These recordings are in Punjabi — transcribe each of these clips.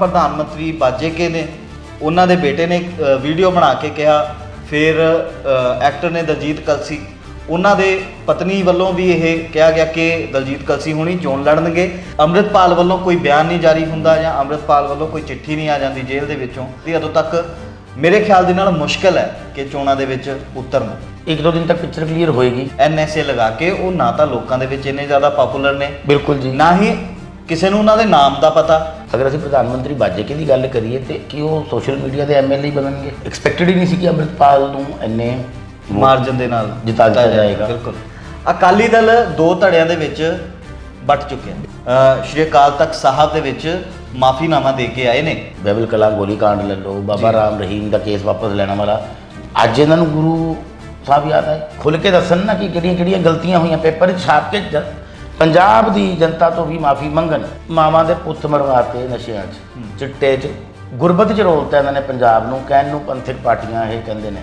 ਪ੍ਰਧਾਨ ਮੰਤਰੀ ਬਾਜੇਕੇ ਨੇ ਉਹਨਾਂ ਦੇ ਬੇਟੇ ਨੇ ਵੀਡੀਓ ਬਣਾ ਕੇ ਕਿਹਾ ਫਿਰ ਐਕਟਰ ਨੇ ਦਲਜੀਤ ਕਲਸੀ। ਉਹਨਾਂ ਦੇ ਪਤਨੀ ਵੱਲੋਂ ਵੀ ਇਹ ਕਿਹਾ ਗਿਆ ਕਿ ਦਲਜੀਤ ਕਲਸੀ ਹੁਣੀ ਚੋਣ ਲੜਨਗੇ। ਅੰਮ੍ਰਿਤਪਾਲ ਵੱਲੋਂ ਕੋਈ ਬਿਆਨ ਨਹੀਂ ਜਾਰੀ ਹੁੰਦਾ ਜਾਂ ਅੰਮ੍ਰਿਤਪਾਲ ਵੱਲੋਂ ਕੋਈ ਚਿੱਠੀ ਨਹੀਂ ਆ ਜਾਂਦੀ ਜੇਲ੍ਹ ਦੇ ਵਿੱਚੋਂ ਤੇ ਉਦੋਂ ਤੱਕ ਮੇਰੇ ਖਿਆਲ ਦੇ ਨਾਲ ਮੁਸ਼ਕਲ ਹੈ ਕਿ ਚੋਣਾਂ ਦੇ ਵਿੱਚ ਉਤਰਨ ਇੱਕ ਦੋ ਦਿਨ ਤੱਕ ਪਿਕਚਰ ਕਲੀਅਰ ਹੋਏਗੀ। ਐਨਐਸਏ ਲਗਾ ਕੇ ਉਹ ਨਾ ਤਾਂ ਲੋਕਾਂ ਦੇ ਵਿੱਚ ਇੰਨੇ ਜ਼ਿਆਦਾ ਪਪੂਲਰ ਨੇ। ਬਿਲਕੁਲ ਜੀ। ਨਾ ਹੀ ਕਿਸੇ ਨੂੰ ਉਹਨਾਂ ਦੇ ਨਾਮ ਦਾ ਪਤਾ? ਅਗਰ ਅਸੀਂ ਪ੍ਰਧਾਨ ਮੰਤਰੀ ਬਾਜੇਕੇ ਦੀ ਗੱਲ ਕਰੀਏ ਤੇ ਕੀ ਉਹ ਸੋਸ਼ਲ ਮੀਡੀਆ ਦੇ ਐਮਐਲਏ ਬਣਨਗੇ? ਐਕਸਪੈਕਟਡ ਹੀ ਨਹੀਂ ਸੀ ਕਿ ਅੰਮ੍ਰਿਤਪਾਲ ਨੂੰ ਇੰਨੇ ਮਾਰਜਨ ਦੇ ਨਾਲ ਜਿਤਾ ਦਿੱਤਾ ਜਾਏਗਾ। ਬਿਲਕੁਲ। ਅਕਾਲੀ ਦਲ ਦੋ ਧੜਿਆਂ ਦੇ ਵਿੱਚ ਵੱਟ ਚੁੱਕਿਆ ਅ, ਸ਼੍ਰੀ ਅਕਾਲ ਤਖਤ ਸਾਹਿਬ ਦੇ ਵਿੱਚ ਮਾਫੀਨਾਮਾ ਦੇ ਕੇ ਆਏ ਨੇ। ਬੈਬਲ ਕਲਾ ਗੋਲੀ ਕਾਂਡ ਲੈ ਲਓ ਬਾਬਾ। ਰਾਮ ਰਹੀਮ ਦਾ ਕੇਸ ਵਾਪਸ ਲੈਣ ਵਾਲਾ। ਅੱਜ ਇਹਨਾਂ ਨੂੰ ਗੁਰੂ ਸਾਹਿਬ ਯਾਦ ਆਏ? ਖੁੱਲ ਕੇ ਦੱਸਣ ਨਾ ਕਿ ਕਿਹੜੀਆਂ ਕਿਹੜੀਆਂ ਗਲਤੀਆਂ ਹੋਈਆਂ ਪੇਪਰ ਛਾਪ ਕੇ ਪੰਜਾਬ ਦੀ ਜਨਤਾ ਤੋਂ ਵੀ ਮਾਫੀ ਮੰਗਣ ਮਾਵਾਂ ਦੇ ਪੁੱਤ ਮਰਵਾਤੇ ਨਸ਼ਿਆਂ 'ਚ ਚਿੱਟੇ 'ਚ ਗੁਰਬਤ 'ਚ ਰੋਲਤਾ ਇਹਨਾਂ ਨੇ ਪੰਜਾਬ ਨੂੰ ਕਹਿਣ ਨੂੰ ਪੰਥਕ ਪਾਰਟੀਆਂ ਇਹ ਕਹਿੰਦੇ ਨੇ।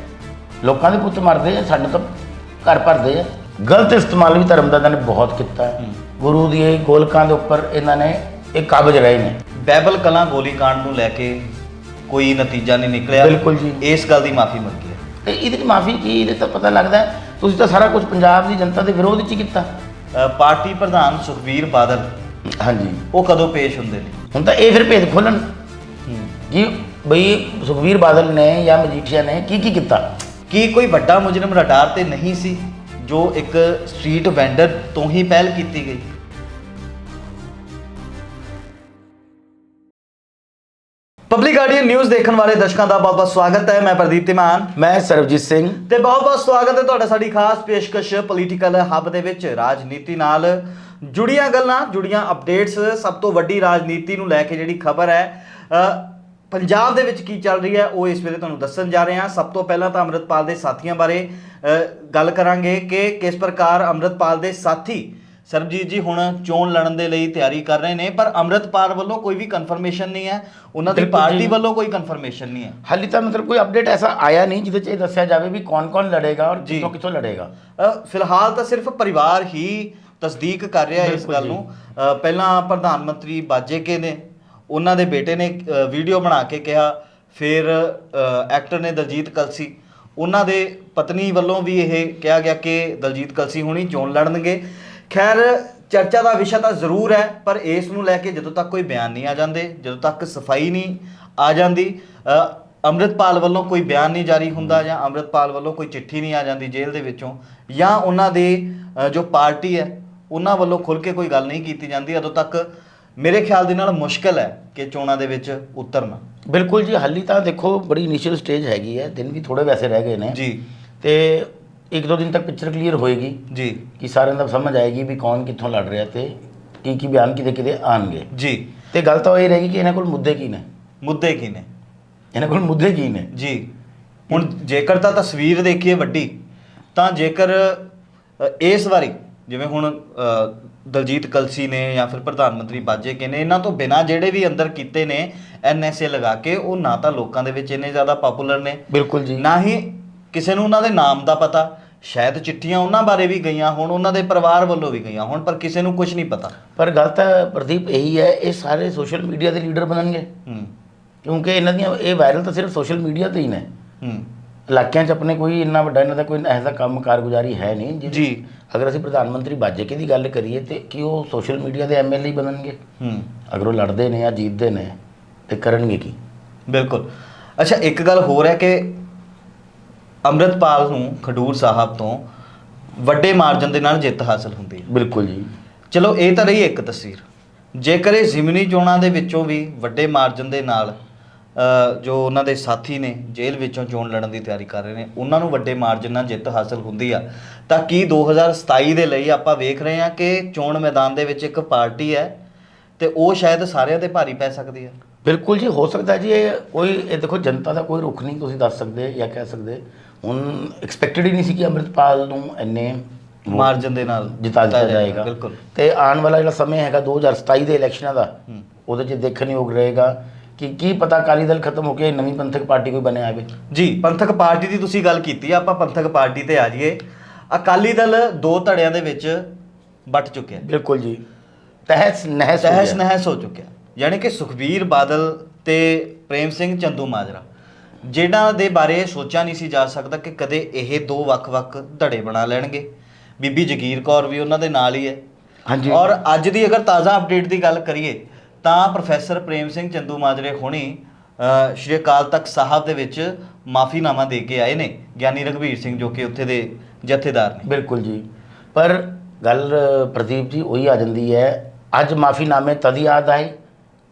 ਲੋਕਾਂ ਦੇ ਪੁੱਤ ਮਰਦੇ ਆ ਸਾਡੇ ਤਾਂ ਘਰ ਭਰਦੇ ਆ। ਗਲਤ ਇਸਤੇਮਾਲ ਵੀ ਧਰਮ ਦਾ ਇਹਨਾਂ ਨੇ ਬਹੁਤ ਕੀਤਾ। ਗੁਰੂ ਦੀ ਇਹ ਗੋਲਕਾਂ ਦੇ ਉੱਪਰ ਇਹਨਾਂ ਨੇ ਇਹ ਕਾਬਜ ਰਹੇ ਨੇ। ਬੈਬਲ ਕਲਾਂ ਗੋਲੀकांड ਨੂੰ ਲੈ ਕੇ ਕੋਈ ਨਤੀਜਾ ਨਹੀਂ ਨਿਕਲਿਆ। ਬਿਲਕੁਲ ਜੀ। ਇਸ ਗੱਲ ਦੀ ਮਾਫੀ ਮੰਗੀ ਹੈ। ਤੇ ਇਹਦੇ 'ਚ ਮਾਫੀ ਕੀ ਇਹਦੇ ਤਾਂ ਪਤਾ ਲੱਗਦਾ ਤੁਸੀਂ ਤਾਂ ਸਾਰਾ ਕੁਝ ਪੰਜਾਬ ਦੀ ਜਨਤਾ ਦੇ ਵਿਰੋਧ 'ਚ ਹੀ ਕੀਤਾ। ਅ, ਪਾਰਟੀ ਪ੍ਰਧਾਨ ਸੁਖਬੀਰ ਬਾਦਲ ਹਾਂਜੀ। ਉਹ ਕਦੋਂ ਪੇਸ਼ ਹੁੰਦੇ ਨੇ? ਹੁਣ ਤਾਂ ਇਹ ਫਿਰ ਭੇਦ ਖੋਲਣ। ਕਿ ਬਈ ਸੁਖਵੀਰ ਬਾਦਲ ਨੇ ਜਾਂ ਮਜੀਠੀਆ ਨੇ ਕੀ ਕੀ ਕੀਤਾ? ਕੀ ਕੋਈ ਵੱਡਾ ਮੁਜਰਮ ਰਡਾਰ ਤੇ ਨਹੀਂ ਸੀ ਜੋ ਇੱਕ ਸਟਰੀਟ ਵੈਂਡਰ ਤੋਂ ਹੀ ਪਹਿਲ ਕੀਤੀ ਗਈ? ਪਬਲਿਕ ਗਾਰਡੀਅਨ ਨਿਊਜ਼ ਦੇਖਣ ਵਾਲੇ ਦਰਸ਼ਕਾਂ ਦਾ ਬਹੁਤ-ਬਹੁਤ ਸਵਾਗਤ ਹੈ। ਮੈਂ ਪ੍ਰਦੀਪ ਤਿਮਾਨ ਮੈਂ ਸਰਬਜੀਤ ਸਿੰਘ। ਤੇ ਬਹੁਤ-ਬਹੁਤ ਸਵਾਗਤ ਹੈ ਤੁਹਾਡਾ ਸਾਡੀ ਖਾਸ ਪੇਸ਼ਕਸ਼ ਪੋਲੀਟੀਕਲ ਹੱਬ ਦੇ ਵਿੱਚ। ਰਾਜਨੀਤੀ ਨਾਲ ਜੁੜੀਆਂ ਗੱਲਾਂ ਜੁੜੀਆਂ ਅਪਡੇਟਸ ਸਭ ਤੋਂ ਵੱਡੀ ਰਾਜਨੀਤੀ ਨੂੰ ਲੈ ਕੇ ਜਿਹੜੀ ਖਬਰ ਹੈ ਪੰਜਾਬ ਦੇ ਵਿੱਚ ਕੀ ਚੱਲ ਰਹੀ ਹੈ ਉਹ ਇਸ ਵੇਲੇ ਤੁਹਾਨੂੰ ਦੱਸਣ ਜਾ ਰਹੇ ਹਾਂ। ਸਭ ਤੋਂ ਪਹਿਲਾਂ ਤਾਂ ਅੰਮ੍ਰਿਤਪਾਲ ਦੇ ਸਾਥੀਆਂ ਬਾਰੇ ਗੱਲ ਕਰਾਂਗੇ ਕਿ ਕਿਸ ਪ੍ਰਕਾਰ ਅੰਮ੍ਰਿਤਪਾਲ ਦੇ ਸਾਥੀ ਸਰਬਜੀਤ ਜੀ ਹੁਣ ਚੋਣ ਲੜਨ ਦੇ ਲਈ ਤਿਆਰੀ ਕਰ ਰਹੇ ਨੇ ਪਰ ਅੰਮ੍ਰਿਤਪਾਲ ਵੱਲੋਂ ਕੋਈ ਵੀ ਕਨਫਰਮੇਸ਼ਨ ਨਹੀਂ ਹੈ। ਉਹਨਾਂ ਦੀ। ਪਾਰਟੀ ਵੱਲੋਂ ਕੋਈ ਕਨਫਰਮੇਸ਼ਨ ਨਹੀਂ ਹੈ। ਹਾਲੇ ਤਾਂ ਮਤਲਬ ਕੋਈ ਅਪਡੇਟ ਐਸਾ ਆਇਆ ਨਹੀਂ ਜਿਹਦੇ 'ਚ ਇਹ ਦੱਸਿਆ ਜਾਵੇ ਵੀ ਕੌਣ-ਕੌਣ ਲੜੇਗਾ ਔਰ। ਕਿੱਥੋਂ ਕਿੱਥੋਂ ਲੜੇਗਾ। ਫਿਲਹਾਲ ਤਾਂ ਸਿਰਫ ਪਰਿਵਾਰ ਹੀ ਤਸਦੀਕ ਕਰ ਰਿਹਾ ਇਸ ਗੱਲ। ਨੂੰ। ਪਹਿਲਾਂ ਪ੍ਰਧਾਨ ਮੰਤਰੀ ਬਾਜੇਕੇ ਨੇ ਉਹਨਾਂ ਦੇ ਬੇਟੇ ਨੇ ਵੀਡੀਓ ਬਣਾ ਕੇ ਕਿਹਾ। ਫਿਰ ਐਕਟਰ ਨੇ ਦਲਜੀਤ ਕਲਸੀ। ਉਹਨਾਂ ਦੇ ਪਤਨੀ ਵੱਲੋਂ ਵੀ ਇਹ ਕਿਹਾ ਗਿਆ ਕਿ ਦਲਜੀਤ ਕਲਸੀ ਹੁਣੀ ਚੋਣ ਲੜਨਗੇ। ਖੈਰ ਚਰਚਾ ਦਾ ਵਿਸ਼ਾ ਤਾਂ ਜ਼ਰੂਰ ਹੈ ਪਰ ਇਸ ਨੂੰ ਲੈ ਕੇ ਜਦੋਂ ਤੱਕ ਕੋਈ ਬਿਆਨ ਨਹੀਂ ਆ ਜਾਂਦੇ ਜਦੋਂ ਤੱਕ ਸਫ਼ਾਈ ਨਹੀਂ ਆ ਜਾਂਦੀ ਅੰਮ੍ਰਿਤਪਾਲ ਵੱਲੋਂ ਕੋਈ ਬਿਆਨ ਨਹੀਂ ਜਾਰੀ ਹੁੰਦਾ ਜਾਂ ਅੰਮ੍ਰਿਤਪਾਲ ਵੱਲੋਂ ਕੋਈ ਚਿੱਠੀ ਨਹੀਂ ਆ ਜਾਂਦੀ ਜੇਲ੍ਹ ਦੇ ਵਿੱਚੋਂ ਜਾਂ ਉਹਨਾਂ ਦੇ ਜੋ ਪਾਰਟੀ ਹੈ ਉਹਨਾਂ ਵੱਲੋਂ ਖੁੱਲ ਕੇ ਕੋਈ ਗੱਲ ਨਹੀਂ ਕੀਤੀ ਜਾਂਦੀ ਉਦੋਂ ਤੱਕ ਮੇਰੇ ਖਿਆਲ ਦੇ ਨਾਲ ਮੁਸ਼ਕਲ ਹੈ ਕਿ ਚੋਣਾਂ ਦੇ ਵਿੱਚ ਉਤਰਨਾ। ਬਿਲਕੁਲ ਜੀ ਹਾਲੀ ਤਾਂ ਦੇਖੋ ਬੜੀ ਇਨੀਸ਼ੀਅਲ ਸਟੇਜ ਹੈਗੀ ਹੈ ਦਿਨ ਵੀ ਥੋੜੇ ਵੈਸੇ ਰਹਿ ਗਏ ਨੇ। ਜੀ। ਤੇ ਇੱਕ ਦੋ ਦਿਨ ਤੱਕ ਪਿਕਚਰ ਕਲੀਅਰ ਹੋਏਗੀ ਜੀ। ਕਿ ਸਾਰਿਆਂ ਦਾ ਸਮਝ ਆਏਗੀ ਵੀ ਕੌਣ ਕਿੱਥੋਂ ਲੜ ਰਿਹਾ ਤੇ ਕੀ ਕੀ ਬਿਆਨ ਕਿਤੇ ਕਿਤੇ ਆਣਗੇ। ਜੀ। ਤੇ ਗੱਲ ਤਾਂ ਇਹ ਰਹੇਗੀ ਕਿ ਇਹਨਾਂ ਕੋਲ ਮੁੱਦੇ ਕੀ ਨੇ? ਮੁੱਦੇ ਕੀ ਨੇ? ਇਹਨਾਂ ਕੋਲ ਮੁੱਦੇ ਕੀ ਨੇ? ਜੀ। ਹੁਣ ਜੇਕਰ ਤਾਂ ਤਸਵੀਰ ਦੇਖੀਏ ਵੱਡੀ ਤਾਂ ਜੇਕਰ ਇਸ ਵਾਰੀ ਜਿਵੇਂ ਹੁਣ ਦਲਜੀਤ ਕਲਸੀ ਨੇ ਜਾਂ ਫਿਰ ਪ੍ਰਧਾਨ ਮੰਤਰੀ ਬਾਜੇਕੇ ਨੇ ਇਹਨਾਂ ਤੋਂ ਬਿਨਾ ਜਿਹੜੇ ਵੀ ਅੰਦਰ ਕੀਤੇ ਨੇ ਐਨਐਸਏ ਲਗਾ ਕੇ ਉਹ ਨਾ ਤਾਂ ਲੋਕਾਂ ਦੇ ਵਿੱਚ ਇੰਨੇ ਜ਼ਿਆਦਾ ਪਪੂਲਰ ਨੇ। ਬਿਲਕੁਲ ਜੀ। ਨਾ ਹੀ ਕਿਸੇ ਨੂੰ ਉਹਨਾਂ ਦੇ ਨਾਮ ਦਾ ਪਤਾ ਸ਼ਾਇਦ ਚਿੱਠੀਆਂ ਉਹਨਾਂ ਬਾਰੇ ਵੀ ਗਈਆਂ ਹੁਣ ਉਹਨਾਂ ਦੇ ਪਰਿਵਾਰ ਵੱਲੋਂ ਵੀ ਗਈਆਂ ਹੁਣ ਪਰ ਕਿਸੇ ਨੂੰ ਕੁਝ ਨਹੀਂ ਪਤਾ। ਪਰ ਗੱਲ ਤਾਂ ਪ੍ਰਦੀਪ ਇਹੀ ਹੈ ਇਹ ਸਾਰੇ ਸੋਸ਼ਲ ਮੀਡੀਆ ਦੇ ਲੀਡਰ ਬਣਨਗੇ। ਹੂੰ। ਕਿਉਂਕਿ ਇਹਨਾਂ ਦੀਆਂ ਇਹ ਵਾਇਰਲ ਤਾਂ ਸਿਰਫ ਸੋਸ਼ਲ ਮੀਡੀਆ ਤੇ ਹੀ ਨੇ। ਹੂੰ। ਇਲਾਕਿਆਂ 'ਚ ਆਪਣੇ ਕੋਈ ਇੰਨਾ ਵੱਡਾ ਇਹਨਾਂ ਦਾ ਕੋਈ ਐਸਾ ਕੰਮ ਕਾਰਗੁਜ਼ਾਰੀ ਹੈ ਨਹੀਂ ਜੀ। ਅਗਰ ਅਸੀਂ ਪ੍ਰਧਾਨ ਮੰਤਰੀ ਬਾਜੇਕੇ ਦੀ ਗੱਲ ਕਰੀਏ ਤੇ ਕੀ ਉਹ ਸੋਸ਼ਲ ਮੀਡੀਆ ਦੇ ਐਮਐਲਏ ਬਣਨਗੇ। ਹੂੰ। ਅਗਰ ਉਹ ਲੜਦੇ ਨੇ ਜਾਂ ਜੀਤਦੇ ਨੇ ਤੇ ਕਰਨਗੇ ਕੀ? ਬਿਲਕੁਲ। ਅੱਛਾ ਇੱਕ ਗੱਲ ਹੋਰ ਹੈ ਕਿ ਅੰਮ੍ਰਿਤਪਾਲ ਨੂੰ ਖਡੂਰ ਸਾਹਿਬ ਤੋਂ ਵੱਡੇ ਮਾਰਜਨ ਦੇ ਨਾਲ ਜਿੱਤ ਹਾਸਲ ਹੁੰਦੀ ਹੈ। ਬਿਲਕੁਲ ਜੀ। ਚਲੋ ਇਹ ਤਾਂ ਰਹੀ ਇੱਕ ਤਸਵੀਰ। ਜੇਕਰ ਇਹ ਜ਼ਿਮਨੀ ਚੋਣਾਂ ਦੇ ਵਿੱਚੋਂ ਵੀ ਵੱਡੇ ਮਾਰਜਨ ਦੇ ਨਾਲ ਅ, ਜੋ ਉਹਨਾਂ ਦੇ ਸਾਥੀ ਨੇ ਜੇਲ੍ਹ ਵਿੱਚੋਂ ਚੋਣ ਲੜਨ ਦੀ ਤਿਆਰੀ ਕਰ ਰਹੇ ਨੇ ਉਹਨਾਂ ਨੂੰ ਵੱਡੇ ਮਾਰਜਨ ਨਾਲ ਜਿੱਤ ਹਾਸਲ ਹੁੰਦੀ ਆ ਤਾਂ ਕੀ 2027 ਦੇ ਲਈ ਆਪਾਂ ਵੇਖ ਰਹੇ ਹਾਂ ਕਿ ਚੋਣ ਮੈਦਾਨ ਦੇ ਵਿੱਚ ਇੱਕ ਪਾਰਟੀ ਹੈ ਤੇ ਉਹ ਸ਼ਾਇਦ ਸਾਰਿਆਂ ਤੇ ਭਾਰੀ ਪੈ ਸਕਦੀ ਹੈ? ਬਿਲਕੁਲ ਜੀ ਹੋ ਸਕਦਾ ਜੀ ਇਹ ਕੋਈ ਇਹ ਦੇਖੋ ਜਨਤਾ ਦਾ ਕੋਈ ਰੁਖ ਨਹੀਂ ਤੁਸੀਂ ਦੱਸ ਸਕਦੇ ਜਾਂ ਕਹਿ ਸਕਦੇ। ਹੁਣ ਐਕਸਪੈਕਟਡ ਹੀ ਨਹੀਂ ਸੀ ਕਿ ਅੰਮ੍ਰਿਤਪਾਲ ਨੂੰ ਇੰਨੇ ਮਾਰਜਨ ਦੇ ਨਾਲ ਜਿਤਾ ਦਿੱਤਾ ਜਾਏਗਾ ਬਿਲਕੁਲ। ਤੇ ਆਉਣ ਵਾਲਾ ਜਿਹੜਾ ਸਮੇਂ ਹੈਗਾ 2027 ਦੇ ਇਲੈਕਸ਼ਨਾਂ ਦਾ। ਉਹਦੇ 'ਚ ਦੇਖਣ ਯੋਗ ਰਹੇਗਾ ਕਿ ਕੀ ਪਤਾ ਅਕਾਲੀ ਦਲ ਖਤਮ ਹੋ ਕੇ ਨਵੀਂ ਪੰਥਕ ਪਾਰਟੀ ਕੋਈ ਬਣਿਆ ਆਵੇ। ਜੀ ਪੰਥਕ ਪਾਰਟੀ ਦੀ ਤੁਸੀਂ ਗੱਲ ਕੀਤੀ ਆ ਆਪਾਂ ਪੰਥਕ ਪਾਰਟੀ ਤੇ ਆ ਜਾਈਏ। ਅਕਾਲੀ ਦਲ ਦੋ ਧੜਿਆਂ ਦੇ ਵਿੱਚ ਵੱਟ ਚੁੱਕਿਆ। ਬਿਲਕੁਲ ਜੀ। ਤਹਿਸ ਨਹਿਸ ਤਹਿਸ। ਨਹਿਸ ਹੋ ਚੁੱਕਿਆ। ਯਾਨੀ ਕਿ ਸੁਖਬੀਰ ਬਾਦਲ ਤੇ ਪ੍ਰੇਮ ਸਿੰਘ ਚੰਦੂ ਮਾਜਰਾ। ਜਿਨ੍ਹਾਂ ਦੇ ਬਾਰੇ ਸੋਚਿਆ ਨਹੀਂ ਸੀ ਜਾ ਸਕਦਾ ਕਿ ਕਦੇ ਇਹ ਦੋ ਵੱਖ-ਵੱਖ ਧੜੇ ਬਣਾ ਲੈਣਗੇ। ਬੀਬੀ ਜਗੀਰ ਕੌਰ ਵੀ ਉਹਨਾਂ ਦੇ ਨਾਲ ਹੀ ਹੈ। ਹਾਂਜੀ। ਔਰ ਅੱਜ ਦੀ ਅਗਰ ਤਾਜ਼ਾ ਅਪਡੇਟ ਦੀ ਗੱਲ ਕਰੀਏ ਤਾਂ ਪ੍ਰੋਫੈਸਰ ਪ੍ਰੇਮ ਸਿੰਘ ਚੰਦੂ ਮਾਜਰੇ ਹੁਣੀ ਸ਼੍ਰੀ ਅਕਾਲ ਤਖਤ ਸਾਹਿਬ ਦੇ ਵਿੱਚ ਮਾਫੀਨਾਮਾ ਦੇ ਕੇ ਆਏ ਨੇ ਗਿਆਨੀ ਰਘਵੀਰ ਸਿੰਘ ਜੋ ਕਿ ਉੱਥੇ ਦੇ ਜਥੇਦਾਰ ਨੇ। ਬਿਲਕੁਲ ਜੀ। ਪਰ ਗੱਲ ਪ੍ਰਦੀਪ ਜੀ ਉਹੀ ਆ ਜਾਂਦੀ ਹੈ ਅੱਜ ਮਾਫੀਨਾਮੇ ਤਦ ਯਾਦ ਆਏ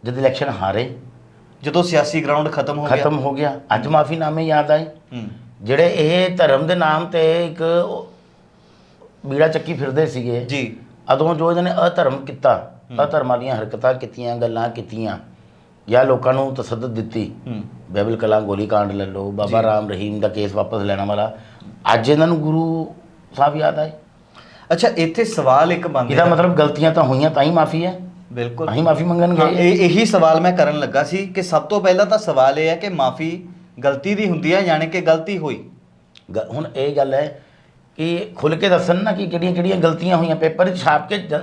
ਜਦ ਇਲੈਕਸ਼ਨ ਹਾਰੇ। ਜਦੋਂ ਸਿਆਸੀ ਗਰਾਊਂਡ ਖਤਮ ਹੋ ਗਿਆ। ਖਤਮ ਹੋ ਗਿਆ। ਅੱਜ ਮਾਫੀਨਾਮੇ ਯਾਦ ਆਏ। ਹੂੰ। ਜਿਹੜੇ ਇਹ ਧਰਮ ਦੇ ਨਾਮ ਤੇ ਇੱਕ ਬੀੜਾ ਚੱਕੀ ਫਿਰਦੇ ਸੀਗੇ ਜੀ। ਅਦੋਂ ਜੋ ਇਹਨਾਂ ਨੇ ਅਧਰਮ ਕੀਤਾ ਅਧਰਮ ਵਾਲੀਆਂ ਹਰਕਤਾਂ ਕੀਤੀਆਂ ਗੱਲਾਂ ਕੀਤੀਆਂ ਜਾਂ ਲੋਕਾਂ ਨੂੰ ਤਸੱਦਦ ਦਿੱਤੀ। ਹੂੰ। ਬੈਬਲ ਕਲਾਂ ਗੋਲੀकांड ਲੈ ਲਓ ਬਾਬਾ ਰਾਮ ਰਹੀਮ ਦਾ ਕੇਸ ਵਾਪਸ ਲੈਣ ਵਾਲਾ। ਅੱਜ ਇਹਨਾਂ ਨੂੰ ਗੁਰੂ ਸਾਹਿਬ ਯਾਦ ਆਏ। ਅੱਛਾ ਇੱਥੇ ਸਵਾਲ ਇੱਕ ਬਣਦਾ ਇਹਦਾ ਮਤਲਬ ਗਲਤੀਆਂ ਤਾਂ ਹੋਈਆਂ ਤਾਂ ਹੀ ਮਾਫੀ ਹੈ। ਬਿਲਕੁਲ। ਅਸੀਂ ਮਾਫੀ ਹਾਂ, ਮੰਗਣਗੇ ਇਹ ਇਹੀ ਸਵਾਲ ਮੈਂ ਕਰਨ ਲੱਗਾ ਸੀ ਕਿ ਸਭ ਤੋਂ ਪਹਿਲਾਂ ਤਾਂ ਸਵਾਲ ਇਹ ਹੈ ਕਿ ਮਾਫੀ ਗਲਤੀ ਦੀ ਹੁੰਦੀ ਹੈ ਯਾਨੀ ਕਿ ਗਲਤੀ ਹੋਈ? ਗ- ਹੁਣ ਇਹ ਗੱਲ ਹੈ ਕਿ ਖੁੱਲ ਕੇ ਦੱਸਣ ਨਾ ਕਿ ਕਿਹੜੀਆਂ ਕਿਹੜੀਆਂ ਗਲਤੀਆਂ ਹੋਈਆਂ। ਪੇਪਰ 'ਚ ਛਾਪ ਕੇ ਜ-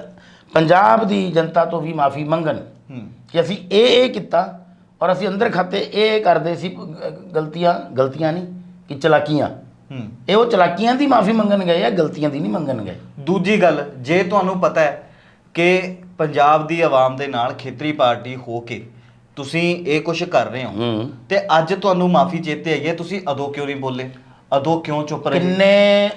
ਪੰਜਾਬ ਦੀ ਜਨਤਾ ਤੋਂ ਵੀ ਮਾਫੀ ਮੰਗਣ ਹੂੰ। ਕਿ ਅਸੀਂ ਇਹ ਇਹ ਕੀਤਾ ਔਰ ਅਸੀਂ ਅੰਦਰ ਖਾਤੇ ਇਹ ਇਹ ਕਰਦੇ ਸੀ ਗ- ਗਲਤੀਆਂ ਗਲਤੀਆਂ ਨਹੀਂ ਕਿ ਚਲਾਕੀਆਂ। ਹੂੰ। ਇਹ ਉਹ ਚਲਾਕੀਆਂ ਦੀ ਮਾਫੀ ਮੰਗਣ ਗਏ ਆ ਗਲਤੀਆਂ ਦੀ ਨਹੀਂ ਮੰਗਣ ਗਏ। ਦੂਜੀ ਗੱਲ ਜੇ ਤੁਹਾਨੂੰ ਪਤਾ ਹੈ ਕਿ ਪੰਜਾਬ ਦੀ ਆਵਾਮ ਦੇ ਨਾਲ ਖੇਤਰੀ ਪਾਰਟੀ ਹੋ ਕੇ ਤੁਸੀਂ ਇਹ ਕੁਝ ਕਰ ਰਹੇ ਹੋ। ਹੂੰ। ਤੇ ਅੱਜ ਤੁਹਾਨੂੰ ਮਾਫੀ ਚੇਤੇ ਆਈ ਹੈ ਤੁਸੀਂ ਅਦੋਂ ਕਿਉਂ ਨਹੀਂ ਬੋਲੇ? ਅਦੋਂ ਕਿਉਂ ਚੁੱਪ ਰਹੇ? ਕਿੰਨੇ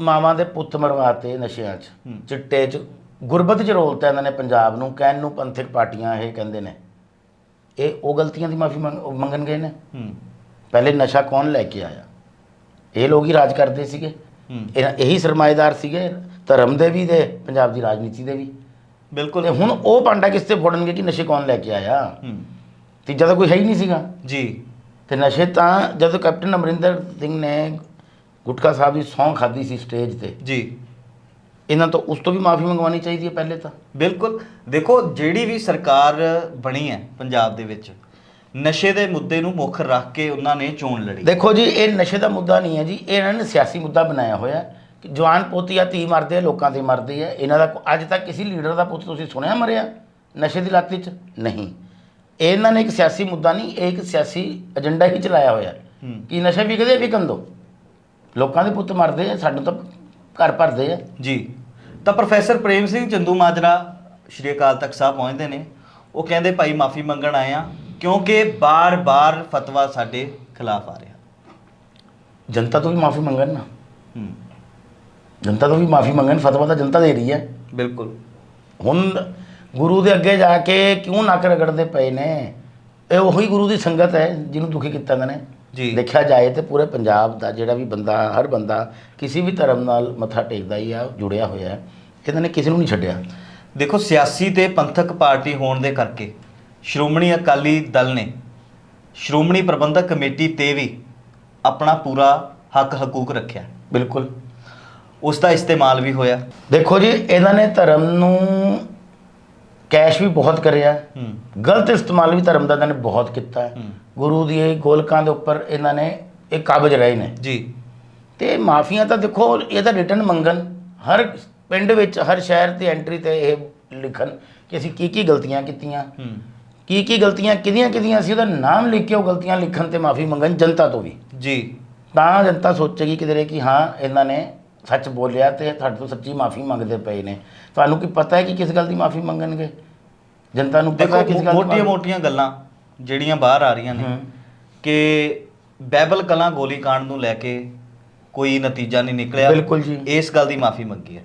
ਮਾਵਾਂ ਦੇ ਪੁੱਤ ਮਰਵਾਤੇ ਨਸ਼ਿਆਂ 'ਚ। ਚਿੱਟੇ 'ਚ? ਗੁਰਬਤ 'ਚ ਰੋਲਤਾ ਇਹਨਾਂ ਨੇ ਪੰਜਾਬ ਨੂੰ ਕਹਿਣ ਨੂੰ ਪੰਥਕ ਪਾਰਟੀਆਂ ਇਹ ਕਹਿੰਦੇ ਨੇ। ਇਹ ਉਹ ਗਲਤੀਆਂ ਦੀ ਮਾਫੀ ਮੰਗਣ ਗਏ ਨੇ? ਹੂੰ। ਪਹਿਲੇ ਨਸ਼ਾ ਕੌਣ ਲੈ ਕੇ ਆਇਆ? ਇਹ ਲੋਕ ਹੀ ਰਾਜ ਕਰਦੇ ਸੀਗੇ। ਹੂੰ। ਇਹਨਾਂ- ਇਹੀ ਸਰਮਾਏਦਾਰ ਸੀਗੇ। ਧਰਮ ਦੇ ਵੀ ਤੇ ਪੰਜਾਬ ਦੀ ਰਾਜਨੀਤੀ ਦੇ ਵੀ। ਬਿਲਕੁਲ। ਤੇ ਹੁਣ ਉਹ ਪਾਂਡਾ ਕਿਸ ਤੇ ਫੋੜਨਗੇ ਕਿ ਨਸ਼ੇ ਕੌਣ ਲੈ ਕੇ ਆਇਆ? ਹੂੰ। ਤੀਜਾ ਤਾਂ ਕੋਈ ਹੈ ਹੀ ਨਹੀਂ ਸੀਗਾ। ਜੀ। ਤੇ ਨਸ਼ੇ ਤਾਂ ਜਦੋਂ ਕੈਪਟਨ ਅਮਰਿੰਦਰ ਸਿੰਘ ਨੇ ਗੁਟਕਾ ਸਾਹਿਬ ਦੀ ਸੌਂ ਖਾਦੀ ਸੀ ਸਟੇਜ ਤੇ। ਜੀ। ਇਹਨਾਂ ਤੋਂ ਉਸ ਤੋਂ ਵੀ ਮਾਫੀ ਮੰਗਵਾਉਣੀ ਚਾਹੀਦੀ ਹੈ ਪਹਿਲੇ ਤਾਂ। ਬਿਲਕੁਲ। ਦੇਖੋ ਜਿਹੜੀ ਵੀ ਸਰਕਾਰ ਬਣੀ ਹੈ ਪੰਜਾਬ ਦੇ ਵਿੱਚ ਨਸ਼ੇ ਦੇ ਮੁੱਦੇ ਨੂੰ ਮੁੱਖ ਰੱਖ ਕੇ ਉਹਨਾਂ ਨੇ ਚੋਣ ਲੜੀ। ਦੇਖੋ ਜੀ ਇਹ ਨਸ਼ੇ ਦਾ ਮੁੱਦਾ ਨਹੀਂ ਹੈ ਜੀ ਇਹ ਇਹਨਾਂ ਨੇ ਸਿਆਸੀ ਮੁੱਦਾ ਬਣਾਇਆ ਹੋਇਆ ਹੈ। ਜਵਾਨ ਪੁੱਤ ਜਾਂ ਧੀ ਮਰਦੇ ਆ ਲੋਕਾਂ ਦੇ ਮਰਦੇ ਆ ਇਹਨਾਂ ਦਾ ਕੋ- ਅੱਜ ਤੱਕ ਕਿਸੇ ਲੀਡਰ ਦਾ ਪੁੱਤ ਤੁਸੀਂ ਸੁਣਿਆ ਮਰਿਆ? ਨਸ਼ੇ ਦੀ ਲੱਤ 'ਚ? ਨਹੀਂ। ਇਹਨਾਂ ਨੇ ਇੱਕ ਸਿਆਸੀ ਮੁੱਦਾ ਨਹੀਂ ਇਹ ਇੱਕ ਸਿਆਸੀ ਏਜੰਡਾ ਹੀ ਚਲਾਇਆ ਹੋਇਆ। ਹੈ। ਹੂੰ ਕਿ ਨਸ਼ੇ ਵਿਕਦੇ ਆ, ਵਿਕਣ ਦੋ? ਲੋਕਾਂ ਦੇ ਪੁੱਤ ਮਰਦੇ ਆ ਸਾਨੂੰ ਤਾਂ ਘਰ ਭਰਦੇ ਆ। ਜੀ। ਤਾਂ ਪ੍ਰੋਫੈਸਰ ਪ੍ਰੇਮ ਸਿੰਘ ਚੰਦੂ ਮਾਜਰਾ ਸ਼੍ਰੀ ਅਕਾਲ ਤਖਤ ਸਾਹਿਬ ਪਹੁੰਚਦੇ ਨੇ। ਉਹ ਕਹਿੰਦੇ ਭਾਈ ਮਾਫੀ ਮੰਗਣ ਆਏ ਆ ਕਿਉਂਕਿ ਬਾਰ-ਬਾਰ ਫਤਵਾ ਸਾਡੇ ਖਿਲਾਫ ਆ ਰਿਹਾ। ਜਨਤਾ ਤੋਂ ਵੀ ਮਾਫੀ ਮੰਗਣ ਨਾ। ਹੂੰ। ਜਨਤਾ ਤੋਂ ਵੀ ਮਾਫੀ ਮੰਗਣ ਫਤਵਾ ਤਾਂ ਜਨਤਾ ਦੇ ਰਹੀ ਹੈ। ਬਿਲਕੁਲ। ਹੁਣ ਗੁਰੂ ਦੇ ਅੱਗੇ ਜਾ ਕੇ ਕਿਉਂ ਨੱਕ ਰਗੜਦੇ ਪਏ ਨੇ? ਇਹ ਉਹੀ ਗੁਰੂ ਦੀ ਸੰਗਤ ਹੈ ਜਿਹਨੂੰ ਦੁਖੀ ਕੀਤਾ ਇਹਨਾਂ ਨੇ। ਜੀ। ਦੇਖਿਆ ਜਾਏ ਤੇ ਪੂਰੇ ਪੰਜਾਬ ਦਾ ਜਿਹੜਾ ਵੀ ਬੰਦਾ ਹਰ ਬੰਦਾ ਕਿਸੇ ਵੀ ਧਰਮ ਨਾਲ ਮੱਥਾ ਟੇਕਦਾ ਹੀ ਆ ਜੁੜਿਆ ਹੋਇਆ ਹੈ। ਇਹਨਾਂ ਨੇ ਕਿਸੇ ਨੂੰ ਨਹੀਂ ਛੱਡਿਆ। ਦੇਖੋ ਸਿਆਸੀ ਤੇ ਪੰਥਕ ਪਾਰਟੀ ਹੋਣ ਦੇ ਕਰਕੇ ਸ਼੍ਰੋਮਣੀ ਅਕਾਲੀ ਦਲ ਨੇ ਸ਼੍ਰੋਮਣੀ ਪ੍ਰਬੰਧਕ ਕਮੇਟੀ ਤੇ ਵੀ ਆਪਣਾ ਪੂਰਾ ਹੱਕ ਹਕੂਕ ਰੱਖਿਆ। ਬਿਲਕੁਲ। ਉਸ ਦਾ ਇਸਤੇਮਾਲ ਵੀ ਹੋਇਆ। ਦੇਖੋ ਜੀ ਇਹਨਾਂ ਨੇ ਧਰਮ ਨੂੰ ਕੈਸ਼ ਵੀ ਬਹੁਤ ਕਰਿਆ। ਗਲਤ ਇਸਤੇਮਾਲ ਵੀ ਧਰਮ ਦਾ ਇਹਨਾਂ ਨੇ ਬਹੁਤ ਕੀਤਾ ਹੈ। ਗੁਰੂ ਦੀ ਇਹ ਗੋਲਕਾਂ ਦੇ ਉੱਪਰ ਇਹਨਾਂ ਨੇ ਇਹ ਕਾਬਜ ਰਹੇ ਨੇ। ਜੀ। ਤੇ ਮਾਫੀਆਂ ਤਾਂ ਦੇਖੋ ਇਹ ਤਾਂ ਰਿਟਰਨ ਮੰਗਣ। ਹਰ ਪਿੰਡ ਵਿੱਚ ਹਰ ਸ਼ਹਿਰ ਤੇ ਐਂਟਰੀ ਤੇ ਇਹ ਲਿਖਣ ਕਿ ਅਸੀਂ ਕੀ ਕੀ ਗਲਤੀਆਂ ਕੀਤੀਆਂ। ਕੀ ਕੀ ਗਲਤੀਆਂ ਕਿਹਦੀਆਂ ਕਿਹਦੀਆਂ ਸੀ ਉਹਦਾ ਨਾਮ ਲਿਖ ਕੇ ਉਹ ਗਲਤੀਆਂ ਲਿਖਣ ਤੇ ਮਾਫੀ ਮੰਗਣ ਜਨਤਾ ਤੋਂ ਵੀ। ਜੀ। ਤਾਂ ਜਨਤਾ ਸੋਚੇਗੀ ਕਿਧਰੇ ਕਿ ਹਾਂ ਇਹਨਾਂ ਨੇ ਸੱਚ ਬੋਲਿਆ ਤੇ ਤੁਹਾਡੇ ਤੋਂ ਸੱਚੀ ਮਾਫੀ ਮੰਗਦੇ ਪਏ ਨੇ। ਤੁਹਾਨੂੰ ਕੀ ਪਤਾ ਹੈ ਕਿ ਕਿਸ ਗੱਲ ਦੀ ਮਾਫੀ ਮੰਗਣਗੇ? ਜਨਤਾ ਨੂੰ ਪਤਾ ਹੈ ਕਿਸ ਗੱਲ ਦੀ ਮੋਟੀਆਂ ਮੋਟੀਆਂ ਗੱਲਾਂ ਜਿਹੜੀਆਂ ਬਾਹਰ ਆ ਰਹੀਆਂ ਨੇ। ਕਿ ਬੈਬਲ ਕਲਾਂ ਗੋਲੀकांड ਨੂੰ ਲੈ ਕੇ ਕੋਈ ਨਤੀਜਾ ਨਹੀਂ ਨਿਕਲਿਆ। ਬਿਲਕੁਲ ਜੀ। ਇਸ ਗੱਲ ਦੀ ਮਾਫੀ ਮੰਗੀ ਹੈ।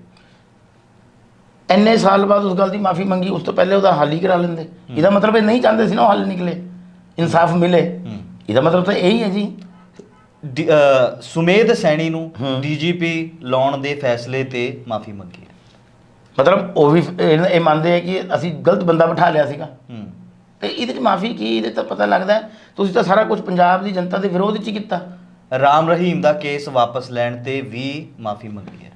ਇੰਨੇ ਸਾਲ ਬਾਅਦ ਉਸ ਗੱਲ ਦੀ ਮਾਫੀ ਮੰਗੀ ਉਸ ਤੋਂ ਪਹਿਲੇ ਉਹਦਾ ਹੱਲ ਹੀ ਕਰਾ ਲੈਂਦੇ। ਇਹਦਾ ਮਤਲਬ ਇਹ ਨਹੀਂ ਚਾਹੁੰਦੇ ਸੀ ਨਾ ਉਹ ਹੱਲ ਨਿਕਲੇ ਇਨਸਾਫ ਮਿਲੇ। ਇਹਦਾ ਮਤਲਬ ਤਾਂ ਇਹੀ ਹੈ ਜੀ। ਡੀ- ਅਹ ਸੁਮੇਧ ਸੈਣੀ ਨੂੰ। ਡੀਜੀਪੀ ਲਾਉਣ ਦੇ ਫੈਸਲੇ ਤੇ ਮਾਫੀ ਮੰਗੀ ਹੈ। ਮਤਲਬ ਉਹ ਵੀ ਇਹ ਇਹ ਮੰਨਦੇ ਆ ਕਿ ਅਸੀਂ ਗਲਤ ਬੰਦਾ ਬਿਠਾ ਲਿਆ ਸੀਗਾ। ਹੂੰ। ਤੇ ਇਹਦੇ ਚ ਮਾਫੀ ਕੀ ਇਹਦੇ ਤਾਂ ਪਤਾ ਲੱਗਦਾ ਹੈ, ਤੁਸੀਂ ਤਾਂ ਸਾਰਾ ਕੁਝ ਪੰਜਾਬ ਦੀ ਜਨਤਾ ਦੇ ਵਿਰੋਧ ਵਿੱਚ ਹੀ ਕੀਤਾ। ਰਾਮ ਰਹੀਮ ਦਾ ਕੇਸ ਵਾਪਸ ਲੈਣ ਤੇ ਵੀ ਮਾਫੀ ਮੰਗੀ ਹੈ।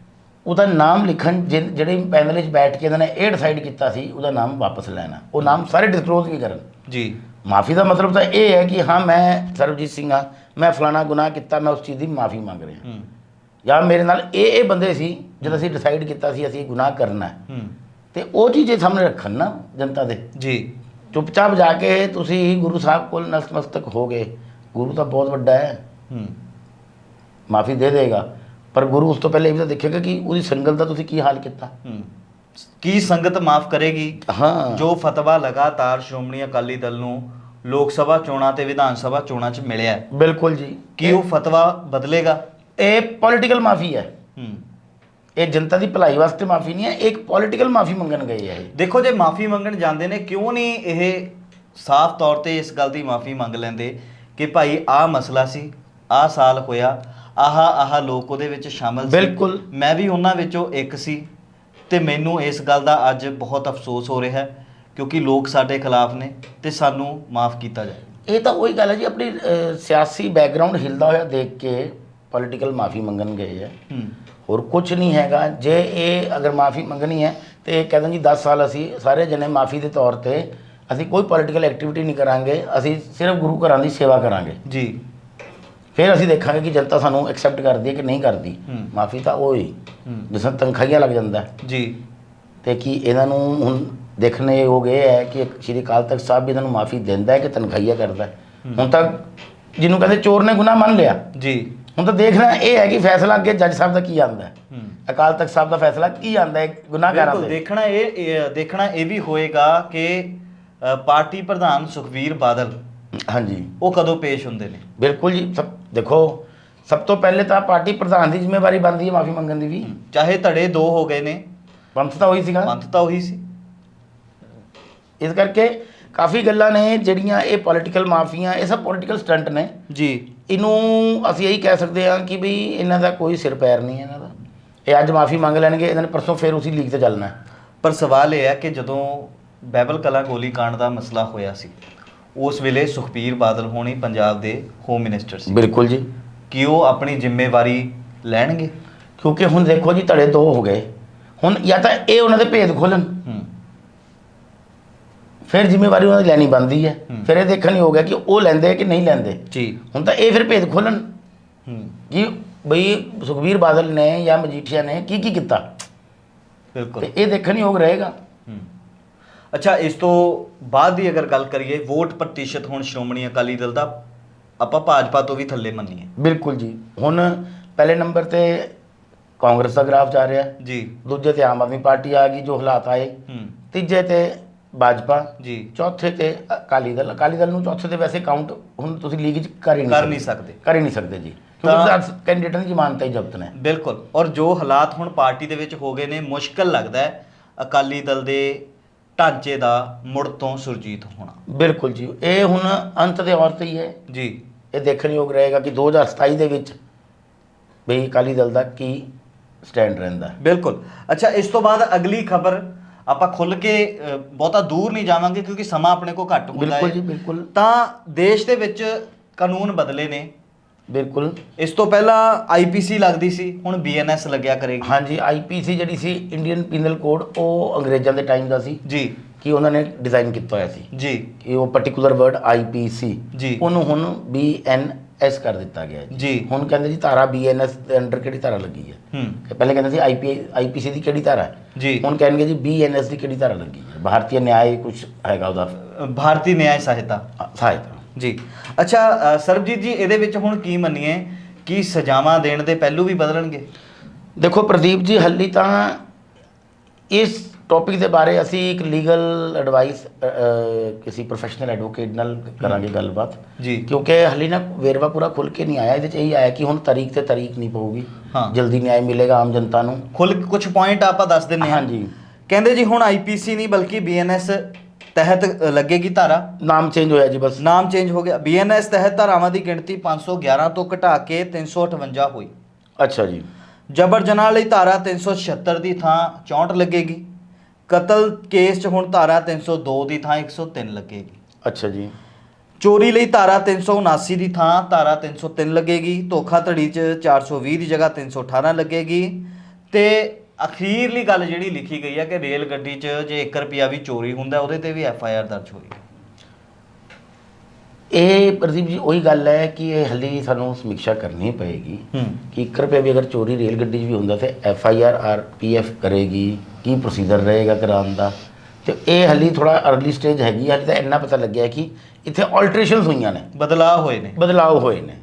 ਉਹਦਾ ਨਾਮ ਲਿਖਣ ਜਿ- ਜਿਹੜੇ ਪੈਨਲ ਵਿੱਚ ਬੈਠ ਕੇ ਇਹਨਾਂ ਨੇ ਇਹ ਡਿਸਾਈਡ ਕੀਤਾ ਸੀ ਉਹਦਾ ਨਾਮ ਵਾਪਸ ਲੈਣਾ। ਉਹ ਨਾਮ ਸਾਰੇ ਡਿਸਕਲੋਜ਼ ਵੀ ਕਰਨ। ਜੀ। ਮਾਫੀ ਦਾ ਮਤਲਬ ਤਾਂ ਇਹ ਹੈ ਕਿ ਹਾਂ ਮੈਂ ਸਰਬਜੀਤ ਸਿੰਘ ਹਾਂ ਮੈਂ ਫਲਾਣਾ ਗੁਨਾਹ ਕੀਤਾ ਮੈਂ ਉਸ ਚੀਜ਼ ਦੀ ਮਾਫੀ ਮੰਗ ਰਿਹਾ। ਹੂੰ ਜਾਂ ਮੇਰੇ ਨਾਲ ਇਹ ਇਹ ਬੰਦੇ ਸੀ ਜਦ ਅਸੀਂ ਡਿਸਾਈਡ ਕੀਤਾ ਸੀ ਅਸੀਂ ਗੁਨਾਹ ਕਰਨਾ ਹੈ ਤੇ ਉਹ ਚੀਜ਼ ਸਾਹਮਣੇ ਰੱਖਣ ਨਾ ਜਨਤਾ ਦੇ। ਜੀ। ਚੁੱਪਚਾਪ ਜਾ ਕੇ ਤੁਸੀਂ ਗੁਰੂ ਸਾਹਿਬ ਕੋਲ ਨਤਮਸਤਕ ਹੋ ਗਏ ਗੁਰੂ ਤਾਂ ਬਹੁਤ ਵੱਡਾ ਹੈ। ਹੂੰ। ਮਾਫੀ ਦੇ ਦੇਗਾ। ਪਰ ਗੁਰੂ ਉਸ ਤੋਂ ਪਹਿਲੇ ਇਹ ਵੀ ਤਾਂ ਦੇਖੇਗਾ ਕਿ ਉਹਦੀ ਸੰਗਤ ਦਾ ਤੁਸੀਂ ਕੀ ਹਾਲ ਕੀਤਾ। ਹੂੰ। ਕੀ ਸੰਗਤ ਮਾਫ ਕਰੇਗੀ? ਹਾਂ। ਜੋ ਫਤਵਾ ਲਗਾਤਾਰ ਸ਼੍ਰੋਮਣੀ ਅਕਾਲੀ ਦਲ ਨੂੰ ਲੋਕ ਸਭਾ ਚੋਣਾਂ ਤੇ ਵਿਧਾਨ ਸਭਾ ਚੋਣਾਂ 'ਚ ਮਿਲਿਆ ਹੈ। ਬਿਲਕੁਲ ਜੀ। ਕੀ ਉਹ ਫਤਵਾ ਬਦਲੇਗਾ? ਇਹ ਪੋਲਿਟੀਕਲ ਮਾਫੀ ਹੈ। ਹੂੰ। ਇਹ ਜਨਤਾ ਦੀ ਭਲਾਈ ਵਾਸਤੇ ਮਾਫੀ ਨਹੀਂ ਹੈ ਇੱਕ ਪੋਲਿਟੀਕਲ ਮਾਫੀ ਮੰਗਣ ਗਏ ਹੈ ਇਹ। ਦੇਖੋ ਜੇ ਮਾਫੀ ਮੰਗਣ ਜਾਂਦੇ ਨੇ ਕਿਉਂ ਨਹੀਂ ਇਹ ਸਾਫ਼ ਤੌਰ ਤੇ ਇਸ ਗੱਲ ਦੀ ਮਾਫੀ ਮੰਗ ਲੈਂਦੇ ਕਿ ਭਾਈ ਆਹ ਮਸਲਾ ਸੀ ਆਹ ਸਾਲ ਹੋਇਆ ਆਹ ਆਹ ਲੋਕ ਉਹਦੇ ਵਿੱਚ ਸ਼ਾਮਲ ਸੀ। ਬਿਲਕੁਲ। ਮੈਂ ਵੀ ਉਹਨਾਂ ਵਿੱਚੋਂ ਇੱਕ ਸੀ ਤੇ ਮੈਨੂੰ ਇਸ ਗੱਲ ਦਾ ਅੱਜ ਬਹੁਤ ਅਫਸੋਸ ਹੋ ਰਿਹਾ ਹੈ। ਕਿਉਂਕਿ ਲੋਕ ਸਾਡੇ ਖਿਲਾਫ ਨੇ ਤੇ ਸਾਨੂੰ ਮਾਫ ਕੀਤਾ ਜਾਏ। ਇਹ ਤਾਂ ਉਹੀ ਗੱਲ ਹੈ ਜੀ ਆਪਣੀ ਅਹ, ਸਿਆਸੀ ਬੈਕਗ੍ਰਾਉਂਡ ਹਿਲਦਾ ਹੋਇਆ ਦੇਖ ਕੇ ਪੋਲਿਟੀਕਲ ਮਾਫੀ ਮੰਗਣ ਗਏ ਹੈ। ਹੂੰ। ਹੋਰ ਕੁਝ ਨਹੀਂ ਹੈਗਾ। ਜੇ ਇਹ ਅਗਰ ਮਾਫੀ ਮੰਗਣੀ ਹੈ ਤੇ ਇਹ ਕਹਿੰਦੇ ਜੀ 10 ਸਾਲ ਅਸੀਂ ਸਾਰੇ ਜਣੇ ਮਾਫੀ ਦੇ ਤੌਰ ਤੇ ਅਸੀਂ ਕੋਈ ਪੋਲਿਟੀਕਲ ਐਕਟੀਵਿਟੀ ਨਹੀਂ ਕਰਾਂਗੇ ਅਸੀਂ ਸਿਰਫ ਗੁਰੂ ਘਰਾਂ ਦੀ ਸੇਵਾ ਕਰਾਂਗੇ। ਜੀ। ਫਿਰ ਅਸੀਂ ਦੇਖਾਂਗੇ ਕਿ ਜਨਤਾ ਸਾਨੂੰ ਐਕਸੈਪਟ ਕਰਦੀ ਹੈ ਕਿ ਨਹੀਂ ਕਰਦੀ। ਹੂੰ। ਮਾਫੀ ਤਾਂ ਉਹ ਹੀ ਹੂੰ। ਜਿਸ ਤਰ੍ਹਾਂ ਤਨਖਾਹੀਆਂ ਲੱਗ ਜਾਂਦਾ। ਹੈ। ਜੀ। ਤੇ ਕੀ ਇਹਨਾਂ ਨੂੰ ਹੁਣ ਦੇਖਣੇ ਯੋਗ ਇਹ ਹੈ ਕਿ ਸ਼੍ਰੀ ਅਕਾਲ ਤਖਤ ਸਾਹਿਬ ਵੀ ਇਹਨਾਂ ਨੂੰ ਮਾਫੀ ਦਿੰਦਾ ਹੈ ਕਿ ਤਨਖਾਹੀਆ ਕਰਦਾ ਹੈ। ਹੁਣ ਤੱਕ ਜਿਹਨੂੰ ਕਹਿੰਦੇ ਚੋਰ ਨੇ ਗੁਨਾਹ ਮੰਨ ਲਿਆ। ਜੀ। ਹੁਣ ਤਾਂ ਦੇਖਣਾ ਇਹ ਹੈ ਕਿ ਫੈਸਲਾ ਅੱਗੇ ਜੱਜ ਸਾਹਿਬ ਦਾ ਕੀ ਆਂਦਾ ਹੈ। ਅਕਾਲ ਤਖਤ ਸਾਹਿਬ ਦਾ ਫੈਸਲਾ ਕੀ ਆਂਦਾ ਹੈ ਗੁਨਾਹਗਾਰਾਂ ਬਿਲਕੁਲ ਦੇ? ਦੇਖਣਾ ਇਹ ਇਹ- ਦੇਖਣਾ ਇਹ ਵੀ ਹੋਏਗਾ ਕਿ ਅ, ਪਾਰਟੀ ਪ੍ਰਧਾਨ ਸੁਖਵੀਰ ਬਾਦਲ ਹਾਂਜੀ। ਉਹ ਕਦੋਂ ਪੇਸ਼ ਹੁੰਦੇ ਨੇ? ਬਿਲਕੁਲ ਜੀ ਸਭ ਦੇਖੋ ਸਭ ਤੋਂ ਪਹਿਲੇ ਤਾਂ ਪਾਰਟੀ ਪ੍ਰਧਾਨ ਦੀ ਜ਼ਿੰਮੇਵਾਰੀ ਬਣਦੀ ਹੈ ਮਾਫੀ ਮੰਗਣ ਦੀ ਵੀ। ਚਾਹੇ ਧੜੇ ਦੋ ਹੋ ਗਏ ਨੇ। ਪੰਥ ਤਾਂ ਉਹੀ ਸੀਗਾ। ਪੰਥ ਤਾਂ ਉਹੀ ਸੀ। ਇਸ ਕਰਕੇ ਕਾਫੀ ਗੱਲਾਂ ਨੇ ਜਿਹੜੀਆਂ ਇਹ ਪੋਲਿਟੀਕਲ ਮਾਫੀਆਂ ਇਹ ਸਭ ਪੋਲਿਟੀਕਲ ਸਟੰਟ ਨੇ। ਜੀ। ਇਹਨੂੰ ਅਸੀਂ ਇਹੀ ਕਹਿ ਸਕਦੇ ਹਾਂ ਕਿ ਵੀ ਇਹਨਾਂ ਦਾ ਕੋਈ ਸਿਰ ਪੈਰ ਨਹੀਂ ਹੈ ਇਹਨਾਂ ਦਾ। ਇਹ ਅੱਜ ਮਾਫੀ ਮੰਗ ਲੈਣਗੇ ਇਹਨਾਂ ਨੇ ਪਰਸੋਂ ਫੇਰ ਉਸੇ ਲੀਕ ਤੇ ਚੱਲਣਾ ਹੈ। ਪਰ ਸਵਾਲ ਇਹ ਹੈ ਕਿ ਜਦੋਂ ਬੈਬਲ ਕਲਾ ਗੋਲੀ ਕਾਂਡ ਦਾ ਮਸਲਾ ਹੋਇਆ ਸੀ ਉਸ ਵੇਲੇ ਸੁਖਬੀਰ ਬਾਦਲ ਹੋਣੀ ਪੰਜਾਬ ਦੇ ਹੋਮ ਮਿਨਿਸਟਰ ਸੀ। ਬਿਲਕੁਲ ਜੀ। ਕਿ ਉਹ ਆਪਣੀ ਜ਼ਿੰਮੇਵਾਰੀ ਲੈਣਗੇ? ਕਿਉਂਕਿ ਹੁਣ ਦੇਖੋ ਜੀ ਧੜੇ ਦੋ ਹੋ ਗਏ। ਹੁਣ ਜਾਂ ਤਾਂ ਇਹ ਉਹਨਾਂ ਦੇ ਭੇਦ ਖੋਲਣ ਹੂੰ। ਫਿਰ ਜ਼ਿੰਮੇਵਾਰੀ ਉਹਨਾਂ ਦੀ ਲੈਣੀ ਬਣਦੀ ਹੈ। ਫਿਰ ਇਹ ਦੇਖਣ ਹੀ ਹੋ ਗਿਆ ਕਿ ਉਹ ਲੈਂਦੇ ਕਿ ਨਹੀਂ ਲੈਂਦੇ। ਜੀ। ਹੁਣ ਤਾਂ ਇਹ ਫਿਰ ਭੇਦ ਖੋਲਣ ਕਿ ਬਈ ਸੁਖਬੀਰ ਬਾਦਲ ਨੇ ਜਾਂ ਮਜੀਠੀਆ ਨੇ ਕੀ ਕੀ ਕੀਤਾ? ਬਿਲਕੁਲ। ਤੇ ਇਹ ਦੇਖਣ ਯੋਗ ਰਹੇਗਾ। ਅੱਛਾ ਇਸ ਤੋਂ ਬਾਅਦ ਦੀ ਅਗਰ ਗੱਲ ਕਰੀਏ ਵੋਟ ਪ੍ਰਤੀਸ਼ਤ ਹੁਣ ਸ਼੍ਰੋਮਣੀ ਅਕਾਲੀ ਦਲ ਦਾ ਆਪਾਂ ਭਾਜਪਾ ਤੋਂ ਵੀ ਥੱਲੇ ਮੰਨੀਏ। ਬਿਲਕੁਲ ਜੀ। ਹੁਣ ਪਹਿਲੇ ਨੰਬਰ ਤੇ ਕਾਂਗਰਸ ਦਾ ਗ੍ਰਾਫ ਜਾ ਰਿਹਾ। ਜੀ। ਦੂਜੇ ਤੇ ਆਮ ਆਦਮੀ ਪਾਰਟੀ ਆ ਗਈ ਜੋ ਹਾਲਾਤ ਆਏ। ਤੀਜੇ ਤੇ ਭਾਜਪਾ ਜੀ। ਚੌਥੇ ਤੇ ਅਕਾਲੀ ਦਲ। ਅਕਾਲੀ ਦਲ ਨੂੰ ਚੌਥੇ ਤੇ ਵੈਸੇ ਕਾਊਂਟ ਹੁਣ ਤੁਸੀਂ ਲੀਗ ਚ ਕਰ ਹੀ ਨਹੀਂ ਕਰ ਨਹੀਂ ਸਕਦੇ। ਕਰ ਹੀ ਨਹੀਂ ਸਕਦੇ ਜੀ। ਕਿਉਂਕਿ ਕੈਂਡੀਡੇਟਾਂ ਦੀ ਜ਼ਮਾਨਤਾਂ ਹੀ ਜ਼ਬਤ ਨੇ। ਬਿਲਕੁਲ। ਔਰ ਜੋ ਹਾਲਾਤ ਹੁਣ ਪਾਰਟੀ ਦੇ ਵਿੱਚ ਹੋ ਗਏ ਨੇ ਮੁਸ਼ਕਲ ਲੱਗਦਾ ਹੈ ਅਕਾਲੀ ਦਲ ਦੇ ਢਾਂਚੇ ਦਾ ਮੁੜ ਤੋਂ ਸੁਰਜੀਤ ਹੋਣਾ। ਬਿਲਕੁਲ ਜੀ। ਇਹ ਹੁਣ ਅੰਤ ਦੇ ਔਰ ਤੇ ਹੀ ਹੈ। ਜੀ। ਇਹ ਦੇਖਣ ਯੋਗ ਰਹੇਗਾ ਕਿ 2027 ਦੇ ਵਿੱਚ ਬਈ ਅਕਾਲੀ ਦਲ ਦਾ ਕੀ ਸਟੈਂਡ ਰਹਿੰਦਾ। ਬਿਲਕੁਲ। ਅੱਛਾ ਇਸ ਤੋਂ ਬਾਅਦ ਅਗਲੀ ਖਬਰ ਆਪਾਂ ਖੁੱਲ ਕੇ ਅ, ਬਹੁਤਾ ਦੂਰ ਨਹੀਂ ਜਾਵਾਂਗੇ ਕਿਉਂਕਿ ਸਮਾਂ ਆਪਣੇ ਕੋਲ ਘੱਟ ਹੁੰਦਾ ਬਿਲਕੁਲ ਜੀ ਹੈ ਬਿਲਕੁਲ। ਤਾਂ ਦੇਸ਼ ਦੇ ਵਿੱਚ ਕਾਨੂੰਨ ਬਦਲੇ ਨੇ। ਬਿਲਕੁਲ। ਇਸ ਤੋਂ ਪਹਿਲਾਂ ਆਈਪੀਸੀ ਲੱਗਦੀ ਸੀ ਹੁਣ ਬੀਐਨਐਸ ਲੱਗਿਆ ਕਰੇਗੀ। ਹਾਂਜੀ ਆਈਪੀਸੀ ਜਿਹੜੀ ਸੀ ਇੰਡੀਅਨ ਪੀਨਲ ਕੋਡ ਉਹ ਅੰਗਰੇਜ਼ਾਂ ਦੇ ਟਾਈਮ ਦਾ ਸੀ। ਜੀ। ਕਿ ਉਹਨਾਂ ਨੇ ਡਿਜ਼ਾਈਨ ਕੀਤਾ ਹੋਇਆ ਸੀ। ਜੀ। ਕਿ ਉਹ ਪਾਰਟਿਕੂਲਰ ਵਰਡ ਆਈਪੀਸੀ ਜੀ। ਉਹਨੂੰ ਹੁਣ ਬੀਐਨਐਸ ਕਰ ਦਿੱਤਾ ਗਿਆ ਹੈ ਜੀ। ਹੁਣ ਕਹਿੰਦੇ ਜੀ ਧਾਰਾ ਬੀਐਨਐਸ ਦੇ ਅੰਡਰ ਕਿਹੜੀ ਧਾਰਾ ਲੱਗੀ ਹੈ? ਹੂੰ। ਪਹਿਲੇ ਕਹਿੰਦੇ ਸੀ ਆਈਪੀ ਆਈਪੀਸੀ ਦੀ ਕਿਹੜੀ ਧਾਰਾ ਹੈ? ਜੀ। ਹੁਣ ਕਹਿਣਗੇ ਜੀ ਬੀਐਨਐਸ ਦੀ ਕਿਹੜੀ ਧਾਰਾ ਲੱਗੀ ਹੈ? ਭਾਰਤੀ ਨਿਆਇ ਕੁਝ ਹੈਗਾ ਉਹਦਾ। ਭਾਰਤੀ ਨਿਆਂ ਸਹਾਇਤਾ। ਅ, ਸਹਾਇਤਾ। ਜੀ। ਅੱਛਾ ਅ, ਸਰਬਜੀਤ ਜੀ ਇਹਦੇ ਵਿੱਚ ਹੁਣ ਕੀ ਮੰਨੀਏ ਕਿ ਸਜ਼ਾਵਾਂ ਦੇਣ ਦੇ ਪਹਿਲੂ ਵੀ ਬਦਲਣਗੇ? ਦੇਖੋ ਪ੍ਰਦੀਪ ਜੀ ਹੱਲੀ ਤਾਂ ਇਸ ਟੌਪਿਕ ਦੇ ਬਾਰੇ ਅਸੀਂ ਇੱਕ ਲੀਗਲ ਐਡਵਾਈਸ ਕਿਸੇ ਪ੍ਰੋਫੈਸ਼ਨਲ ਐਡਵੋਕੇਟ ਨਾਲ ਕਰਾਂਗੇ ਗੱਲਬਾਤ। ਜੀ। ਕਿਉਂਕਿ ਹਲੀ ਨਾ ਵੇਰਵਾ ਪੂਰਾ ਖੁੱਲ ਕੇ ਨਹੀਂ ਆਇਆ ਇਹਦੇ ਚ ਇਹੀ ਆਇਆ ਕਿ ਹੁਣ ਤਾਰੀਖ ਤੇ ਤਾਰੀਖ ਨਹੀਂ ਪਊਗੀ। ਹਾਂ। ਜਲਦੀ ਨਿਆਂ ਮਿਲੇਗਾ ਆਮ ਜਨਤਾ ਨੂੰ। ਖੁੱਲ ਕੁਝ ਪੁਆਇੰਟ ਆਪਾਂ ਦੱਸ ਦਿੰਨੇ ਹਾਂ। ਹਾਂਜੀ। ਕਹਿੰਦੇ ਜੀ ਹੁਣ ਆਈਪੀਸੀ ਨਹੀਂ ਬਲਕਿ ਬੀਐਨਐਸ ਤਹਿਤ ਲੱਗੇਗੀ ਧਾਰਾ। ਨਾਮ ਚੇਂਜ ਹੋਇਆ ਜੀ ਬਸ। ਨਾਮ ਚੇਂਜ ਹੋ ਗਿਆ। ਬੀਐਨਐਸ ਤਹਿਤ ਧਾਰਾਵਾਂ ਦੀ ਗਿਣਤੀ 511 ਤੋਂ ਘਟਾ ਕੇ 358 ਹੋਈ। ਅੱਛਾ ਜੀ। ਜਬਰ ਜਨਾਹ ਲਈ ਧਾਰਾ 376 ਦੀ ਥਾਂ 64 ਲੱਗੇਗੀ। ਕਤਲ ਕੇਸ 'ਚ ਹੁਣ ਧਾਰਾ 302 ਦੀ ਥਾਂ 103 ਲੱਗੇਗੀ। ਅੱਛਾ ਜੀ। ਚੋਰੀ ਲਈ ਧਾਰਾ 379 ਦੀ ਥਾਂ ਧਾਰਾ 303 ਲੱਗੇਗੀ। ਧੋਖਾਧੜੀ 'ਚ 420 ਦੀ ਜਗ੍ਹਾ 318 ਲੱਗੇਗੀ। ਤੇ ਅਖੀਰਲੀ ਗੱਲ ਜਿਹੜੀ ਲਿਖੀ ਗਈ ਹੈ ਕਿ ਰੇਲ ਗੱਡੀ 'ਚ ਜੇ 1 ਰੁਪਿਆ ਵੀ ਚੋਰੀ ਹੁੰਦਾ ਉਹਦੇ ਤੇ ਵੀ ਐਫ ਆਈ ਆਰ ਦਰਜ ਹੋਏਗੀ ਇਹ ਪ੍ਰਦੀਪ ਜੀ ਉਹੀ ਗੱਲ ਹੈ ਕਿ ਇਹ ਹਲੀ ਸਾਨੂੰ ਸਮੀਖਿਆ ਕਰਨੀ ਪਏਗੀ ਹੂੰ। ਕਿ 1 ਰੁਪਏ ਵੀ ਅਗਰ ਚੋਰੀ ਰੇਲ ਗੱਡੀ 'ਚ ਵੀ ਹੁੰਦਾ ਤੇ F I R R P F ਕਰੇਗੀ। ਕੀ ਪ੍ਰੋਸੀਜਰ ਰਹੇਗਾ ਕਰਾਉਣ ਦਾ? ਤੇ ਇਹ ਹਲੀ ਥੋੜਾ ਅਰਲੀ ਸਟੇਜ ਹੈਗੀ ਹਲੀ ਤਾਂ ਇੰਨਾ ਪਤਾ ਲੱਗਿਆ ਕਿ ਇੱਥੇ ਆਲਟਰੇਸ਼ਨਸ ਹੋਈਆਂ ਨੇ। ਬਦਲਾਅ ਹੋਏ ਨੇ। ਬਦਲਾਅ ਹੋਏ ਨੇ।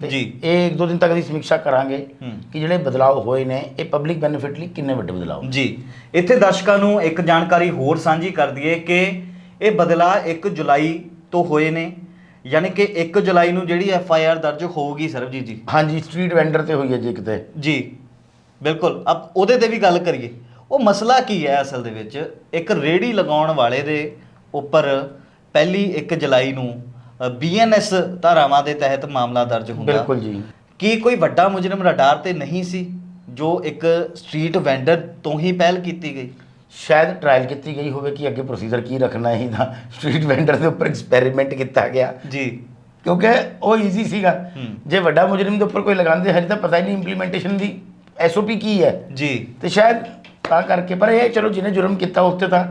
ਤੇ ਜੀ। ਇਹ ਇੱਕ ਦੋ ਦਿਨ ਤੱਕ ਦੀ ਸਮੀਖਿਆ ਕਰਾਂਗੇ। ਕਿ ਜਿਹੜੇ ਬਦਲਾਅ ਹੋਏ ਨੇ ਇਹ ਪਬਲਿਕ ਬੈਨੀਫਿਟ ਲਈ ਕਿੰਨੇ ਵੱਡੇ ਬਦਲਾਅ। ਜੀ। ਇੱਥੇ ਦਰਸ਼ਕਾਂ ਨੂੰ ਇੱਕ ਜਾਣਕਾਰੀ ਹੋਰ ਸਾਂਝੀ ਕਰ ਦਈਏ ਕਿ ਇਹ ਬਦਲਾਅ 1 ਜੁਲਾਈ ਤੋਂ ਹੋਏ ਨੇ। ਯਾਨੀ ਕਿ 1 ਜੁਲਾਈ ਨੂੰ ਜਿਹੜੀ ਐਫ ਆਈ ਆਰ ਦਰਜ ਹੋਊਗੀ ਸਰਬਜੀਤ ਜੀ। ਹਾਂਜੀ ਸਟਰੀਟ ਵੈਂਡਰ ਤੇ ਹੋਈ ਹੈ ਜੀ ਕਿਤੇ ਜੀ। ਬਿਲਕੁਲ। ਅਬ ਉਹਦੇ ਤੇ ਵੀ ਗੱਲ ਕਰੀਏ। ਉਹ ਮਸਲਾ ਕੀ ਹੈ ਅਸਲ ਦੇ ਵਿੱਚ? ਇੱਕ ਰੇੜੀ ਲਗਾਉਣ ਵਾਲੇ ਦੇ ਉੱਪਰ ਪਹਿਲੀ 1 ਜੁਲਾਈ ਨੂੰ ਬੀਐਨਐਸ ਧਾਰਾਵਾਂ ਦੇ ਤਹਿਤ ਮਾਮਲਾ ਦਰਜ ਹੁੰਦਾ। ਬਿਲਕੁਲ ਜੀ। ਕੀ ਕੋਈ ਵੱਡਾ ਮੁਜਰਮ ਰਡਾਰ ਤੇ ਨਹੀਂ ਸੀ ਜੋ ਇੱਕ ਸਟਰੀਟ ਵੈਂਡਰ ਤੋਂ ਹੀ ਪਹਿਲ ਕੀਤੀ ਗਈ? ਸ਼ਾਇਦ ਟ੍ਰਾਇਲ ਕੀਤੀ ਗਈ ਹੋਵੇ ਕਿ ਅੱਗੇ ਪ੍ਰੋਸੀਜਰ ਕੀ ਰੱਖਣਾ ਹੈ ਤਾਂ ਸਟਰੀਟ ਵੈਂਡਰ ਦੇ ਉੱਪਰ ਐਕਸਪੈਰੀਮੈਂਟ ਕੀਤਾ ਗਿਆ। ਜੀ। ਕਿਉਂਕਿ ਉਹ ਈਜ਼ੀ ਸੀਗਾ। ਜੇ ਵੱਡਾ ਮੁਜਰਮ ਦੇ ਉੱਪਰ ਕੋਈ ਲਗਾਉਂਦੇ ਹਜੇ ਤਾਂ ਪਤਾ ਹੀ ਨਹੀਂ ਇੰਪਲੀਮੈਂਟੇਸ਼ਨ ਦੀ ਐਸਓਪੀ ਕੀ ਹੈ। ਜੀ। ਤੇ ਸ਼ਾਇਦ ਤਾਂ ਕਰਕੇ ਪਰ ਇਹ ਚਲੋ ਜਿਹਨੇ ਜੁਰਮ ਕੀਤਾ ਉਸ ਤੇ ਤਾਂ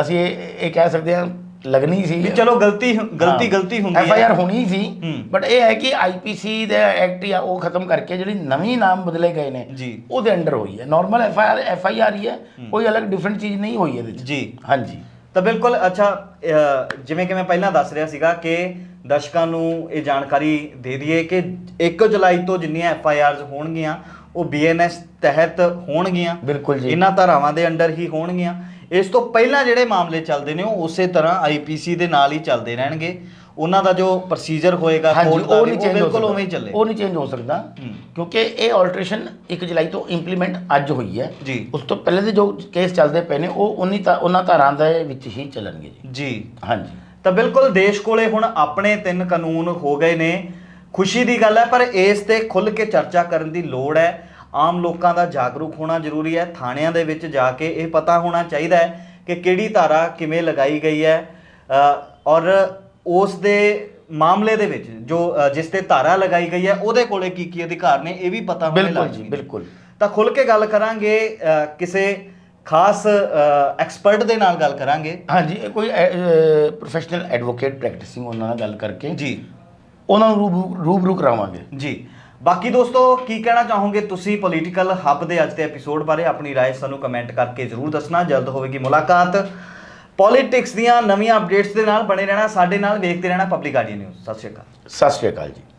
ਅਸੀਂ ਇਹ ਇਹ ਕਹਿ ਸਕਦੇ ਹਾਂ ਲੱਗਣੀ ਸੀ। ਵੀ ਚਲੋ ਗਲਤੀ ਗਲਤੀ ਗਲਤੀ ਹੁੰਦੀ ਐਫ ਆਈ ਆਰ ਹੈ ਹੋਣੀ ਸੀ ਹੂੰ। ਬਟ ਇਹ ਹੈ ਕਿ ਆਈਪੀਸੀ ਦੇ ਐਕਟ ਜਾਂ ਉਹ ਖਤਮ ਕਰਕੇ ਜਿਹੜੀ ਨਵੀਂ ਨਾਮ ਬਦਲੇ ਗਏ ਨੇ। ਉਹਦੇ ਅੰਡਰ ਹੋਈ ਹੈ। Normal F I R F I R ਹੀ ਹੈ ਕੋਈ ਅਲੱਗ ਡਿਫਰੈਂਟ ਚੀਜ਼ ਨਹੀਂ ਹੋਈ ਇਹਦੇ ਵਿੱਚ ਜੀ। ਹਾਂਜੀ। ਤਾਂ ਬਿਲਕੁਲ ਅੱਛਾ ਜਿਵੇਂ ਕਿ ਮੈਂ ਪਹਿਲਾਂ ਦੱਸ ਰਿਹਾ ਸੀਗਾ ਕਿ ਦਰਸ਼ਕਾਂ ਨੂੰ ਇਹ ਜਾਣਕਾਰੀ ਦੇ ਦਈਏ ਕਿ 1 ਜੁਲਾਈ ਤੋਂ ਜਿੰਨੀਆਂ ਐਫ ਆਈ ਆਰਸ ਹੋਣਗੀਆਂ ਉਹ ਬੀਐਨਐਸ ਤਹਿਤ ਹੋਣਗੀਆਂ। ਬਿਲਕੁਲ ਜੀ। ਇਹਨਾਂ ਧਾਰਾਵਾਂ ਦੇ ਅੰਡਰ ਹੀ ਹੋਣਗੀਆਂ। ਇਸ ਤੋਂ ਪਹਿਲਾਂ ਜਿਹੜੇ ਮਾਮਲੇ ਚੱਲਦੇ ਨੇ ਉਹ ਉਸੇ ਤਰ੍ਹਾਂ ਆਈਪੀਸੀ ਦੇ ਨਾਲ ਹੀ ਚੱਲਦੇ ਰਹਿਣਗੇ। ਉਹਨਾਂ ਦਾ ਜੋ ਪ੍ਰੋਸੀਜਰ ਹੋਏਗਾ ਉਹ ਨਹੀਂ ਚੇਂਜ ਬਿਲਕੁਲ ਉਵੇਂ ਹੀ ਚੱਲੇ। ਉਹ ਨਹੀਂ ਚੇਂਜ ਹੋ ਸਕਦਾ। ਕਿਉਂਕਿ ਇਹ ਆਲਟਰੇਸ਼ਨ 1 ਜੁਲਾਈ ਤੋਂ ਇੰਪਲੀਮੈਂਟ ਅੱਜ ਹੋਈ ਹੈ। ਉਸ ਤੋਂ ਪਹਿਲੇ ਦੇ ਜੋ ਕੇਸ ਚੱਲਦੇ ਪਏ ਨੇ ਉਹ ਉਨੀ ਤਾਂ ਉਹਨਾਂ ਧਾਰਾਂ ਦੇ ਵਿੱਚ ਹੀ ਚੱਲਣਗੇ ਜੀ। ਜੀ। ਹਾਂਜੀ। ਤਾਂ ਬਿਲਕੁਲ ਦੇਸ਼ ਕੋਲੇ ਹੁਣ ਆਪਣੇ ਤਿੰਨ ਕਾਨੂੰਨ ਹੋ ਗਏ ਨੇ। ਖੁਸ਼ੀ ਦੀ ਗੱਲ ਹੈ ਪਰ ਇਸ ਤੇ ਖੁੱਲ ਕੇ ਚਰਚਾ ਕਰਨ ਦੀ ਲੋੜ ਹੈ। ਆਮ ਲੋਕਾਂ ਦਾ ਜਾਗਰੂਕ ਹੋਣਾ ਜ਼ਰੂਰੀ ਹੈ। ਥਾਣਿਆਂ ਦੇ ਵਿੱਚ ਜਾ ਕੇ ਇਹ ਪਤਾ ਹੋਣਾ ਚਾਹੀਦਾ ਹੈ ਕਿ ਕਿਹੜੀ ਧਾਰਾ ਕਿਵੇਂ ਲਗਾਈ ਗਈ ਹੈ। ਔਰ ਉਸ ਦੇ ਮਾਮਲੇ ਦੇ ਵਿੱਚ ਜੋ ਜਿਸ ਤੇ ਧਾਰਾ ਲਗਾਈ ਗਈ ਹੈ ਉਹਦੇ ਕੋਲੇ ਕੀ ਕੀ ਅਧਿਕਾਰ ਨੇ ਇਹ ਵੀ ਪਤਾ ਹੋਣੇ ਬਿਲਕੁਲ ਲਾਜ਼ਮੀ ਜੀ। ਬਿਲਕੁਲ। ਤਾਂ ਖੁੱਲ ਕੇ ਗੱਲ ਕਰਾਂਗੇ ਕਿਸੇ ਖਾਸ ਐਕਸਪਰਟ ਦੇ ਨਾਲ ਗੱਲ ਕਰਾਂਗੇ। ਹਾਂਜੀ ਇਹ ਕੋਈ ਪ੍ਰੋਫੈਸ਼ਨਲ ਐਡਵੋਕੇਟ ਪ੍ਰੈਕਟਿਸਿੰਗ ਉਹਨਾਂ ਨਾਲ ਗੱਲ ਕਰਕੇ ਜੀ। ਉਹਨਾਂ ਨੂੰ ਰੂਬਰੂ ਰੂਬਰੂ ਕਰਾਵਾਂਗੇ ਜੀ ਬਾਕੀ ਦੋਸਤੋ ਕੀ ਕਹਿਣਾ ਚਾਹੋਗੇ ਤੁਸੀਂ ਪੋਲੀਟੀਕਲ ਹੱਬ ਦੇ ਅੱਜ ਦੇ ਐਪੀਸੋਡ ਬਾਰੇ ਆਪਣੀ رائے ਸਾਨੂੰ ਕਮੈਂਟ ਕਰਕੇ ਜ਼ਰੂਰ ਦੱਸਣਾ ਜਲਦ ਹੋਵੇਗੀ ਮੁਲਾਕਾਤ ਪੋਲਿਟਿਕਸ ਦੀਆਂ ਨਵੀਆਂ ਅਪਡੇਟਸ ਦੇ ਨਾਲ ਬਣੇ ਰਹਿਣਾ ਸਾਡੇ ਨਾਲ ਵੇਖਦੇ ਰਹਿਣਾ ਪਬਲਿਕ ਗਾਰਡੀਅਨ ਨਿਊਜ਼ ਸਤਿ ਸ਼੍ਰੀ ਅਕਾਲ ਸਤਿ ਸ਼੍ਰੀ ਅਕਾਲ ਜੀ